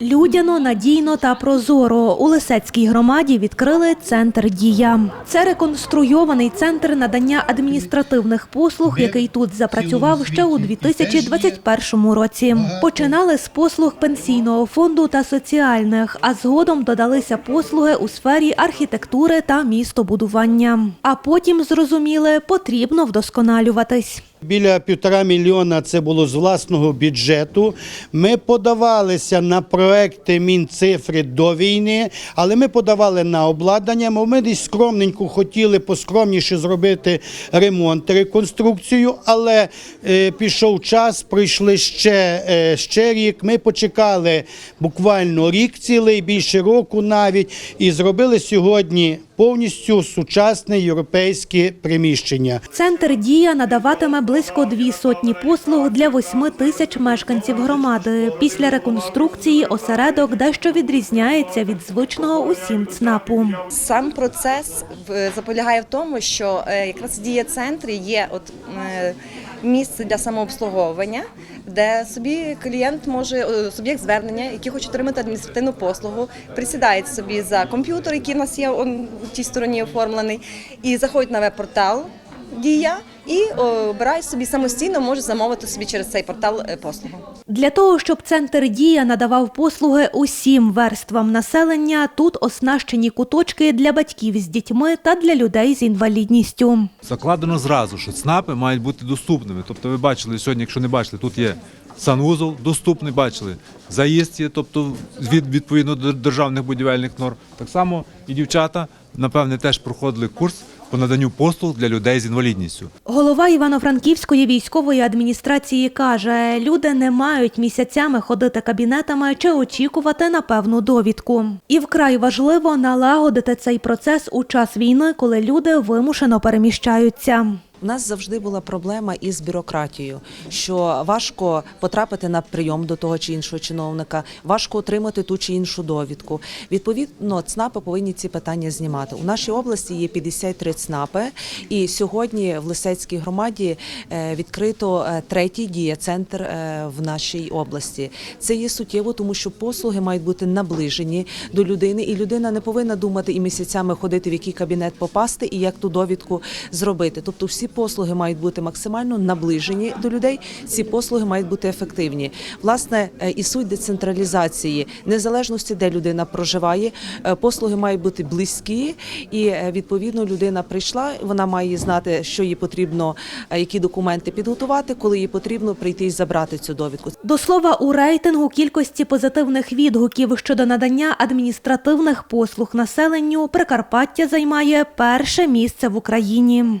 Людяно, надійно та прозоро у Лисецькій громаді відкрили центр Дія. Це реконструйований центр надання адміністративних послуг, який тут запрацював ще у 2021 році. Починали з послуг пенсійного фонду та соціальних, а згодом додалися послуги у сфері архітектури та містобудування. А потім зрозуміли, потрібно вдосконалюватись. Біля півтора мільйона це було з власного бюджету. Ми подавалися на проекти Мінцифри до війни, але ми подавали на обладнання. Ми десь скромненько хотіли поскромніше зробити ремонт, реконструкцію, але е, пішов час, пройшли ще, е, ще рік. Ми почекали буквально рік цілий, більше року навіть, і зробили сьогодні повністю сучасне європейське приміщення. Центр Дія надаватиме близько дві сотні послуг для восьми тисяч мешканців громади. Після реконструкції осередок дещо відрізняється від звичного усім ЦНАПу. Сам процес заполягає в тому, що е, якраз в дія центрі є от е, місце для самообслуговування, де собі клієнт може е, суб'єкт звернення, який хоче отримати адміністративну послугу, присідає собі за комп'ютер, який у нас є в тій стороні оформлений, і заходить на веб-портал дія. І обирає собі самостійно, може замовити собі через цей портал е, послугу. Для того, щоб центр Дія надавав послуги усім верствам населення, тут оснащені куточки для батьків з дітьми та для людей з інвалідністю. Закладено зразу, що ЦНАПи мають бути доступними. Тобто ви бачили сьогодні, якщо не бачили, тут є санвузол доступний, бачили, заїзд є, тобто від, відповідно до державних будівельних норм. Так само і дівчата, напевне, теж проходили курс по наданню послуг для людей з інвалідністю. Голова Івано-Франківської військової адміністрації каже, люди не мають місяцями ходити кабінетами чи очікувати на певну довідку. І вкрай важливо налагодити цей процес у час війни, коли люди вимушено переміщаються. У нас завжди була проблема із бюрократією, що важко потрапити на прийом до того чи іншого чиновника, важко отримати ту чи іншу довідку. Відповідно, ЦНАПи повинні ці питання знімати. У нашій області є 53 ЦНАПи, і сьогодні в Лисецькій громаді е, відкрито е, третій діє-центр е, в нашій області. Це є суттєво, тому що послуги мають бути наближені до людини, і людина не повинна думати і місяцями ходити, в який кабінет попасти і як ту довідку зробити. Тобто, всі послуги мають бути максимально наближені до людей. Ці послуги мають бути ефективні. Власне, е, і суть децентралізації, незалежності, де людина проживає, е, послуги мають бути близькі, і е, відповідно людина прийшла. Вона має знати, що їй потрібно, які документи підготувати, коли їй потрібно прийти і забрати цю довідку. До слова, у рейтингу кількості позитивних відгуків щодо надання адміністративних послуг населенню Прикарпаття займає перше місце в Україні.